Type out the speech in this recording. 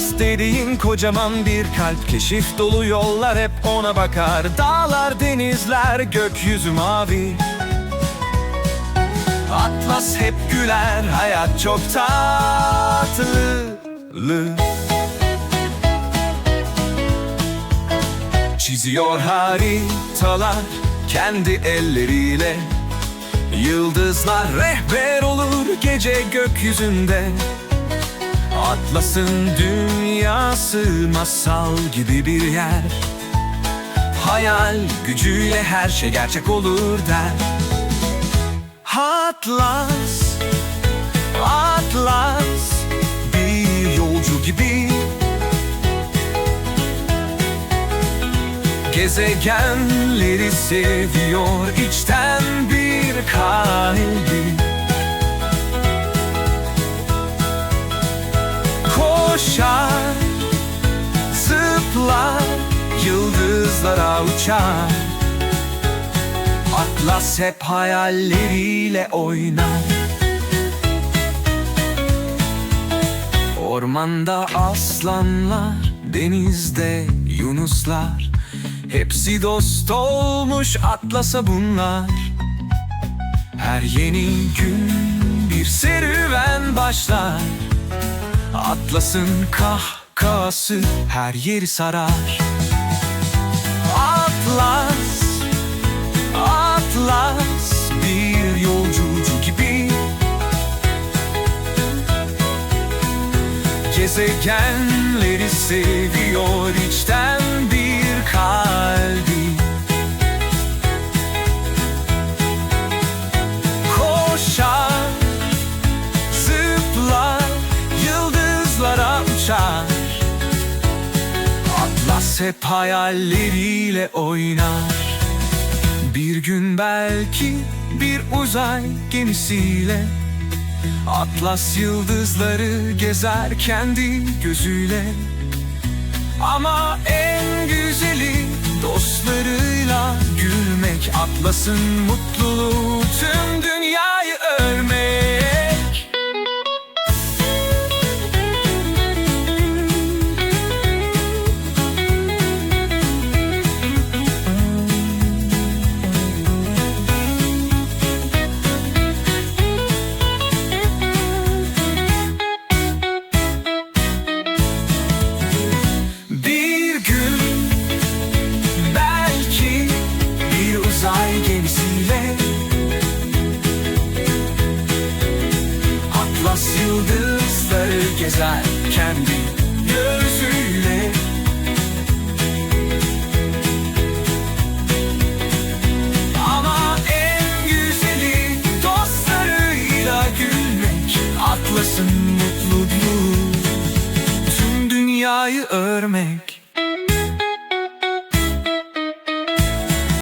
Atlas dediğin kocaman bir kalp. Keşif dolu yollar hep ona bakar. Dağlar, denizler, gökyüzü mavi. Atlas hep güler, hayat çok tatlı. Çiziyor haritalar kendi elleriyle. Yıldızlar rehber olur gece gökyüzünde Atlas'ın dünyası masal gibi bir yer. Hayal gücüyle her şey gerçek olur der. Atlas, Atlas bir yolcu gibi. Gezegenleri seviyor içten yıldızlara uçar. Atlas hep hayalleriyle oynar. Ormanda aslanlar, denizde yunuslar. Hepsi dost olmuş Atlas'a bunlar. Her yeni gün bir serüven başlar. Atlas'ın kahkahası her yeri sarar Atlas, Atlas bir yolcucu gibi. Gezegenleri seviyor içten bir kalbi hep hayalleriyle oynar. Bir gün belki bir uzay gemisiyle Atlas yıldızları gezer kendi gözüyle. Ama en güzeli dostlarıyla gülmek Atlas'ın mutluluğu gezer kendi gözüyle Ama en güzeli dostlarıyla gülmek Atlas'ın mutluluğu tüm dünyayı örmek